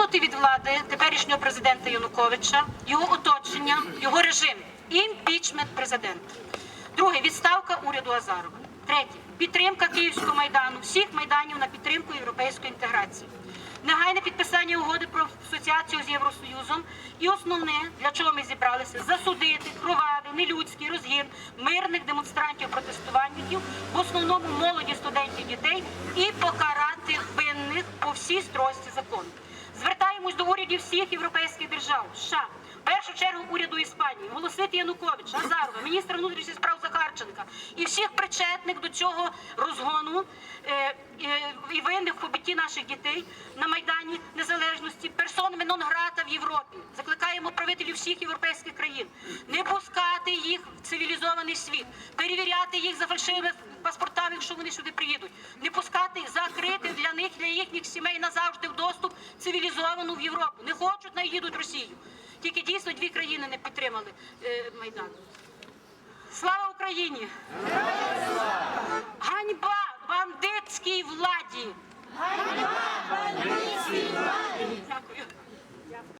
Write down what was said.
усунути від влади теперішнього президента Януковича, його оточення, його режим. Імпічмент президента. Друге відставка уряду Азарова. Третє підтримка Київського майдану, всіх майданів на підтримку європейської інтеграції. Негайне підписання угоди про асоціацію з Євросоюзом. І основне, для чого ми зібралися, засудити кровавий, нелюдський розгін мирних демонстрантів, протестувальників, в основному молоді студентів дітей, і покарати винних по всій стрості закону. Звертаємось до урядів всіх європейських держав, США, в першу чергу уряду Іспанії, голосити Януковича, Азарова, міністра внутрішніх справ Захарченка і всіх причетних до цього розгону е, е, і винних в побитті наших дітей на Майдані Незалежності, персонами нон-грата в Європі. Закликаємо правителів всіх європейських країн. Не пускати цивілізований світ, перевіряти їх за фальшивими паспортами, якщо вони сюди приїдуть, не пускати закрити для них, для їхніх сімей назавжди в доступ цивілізовану в Європу. Не хочуть, наїдуть Росію. Тільки дійсно дві країни не підтримали е, Майдан. Слава Україні!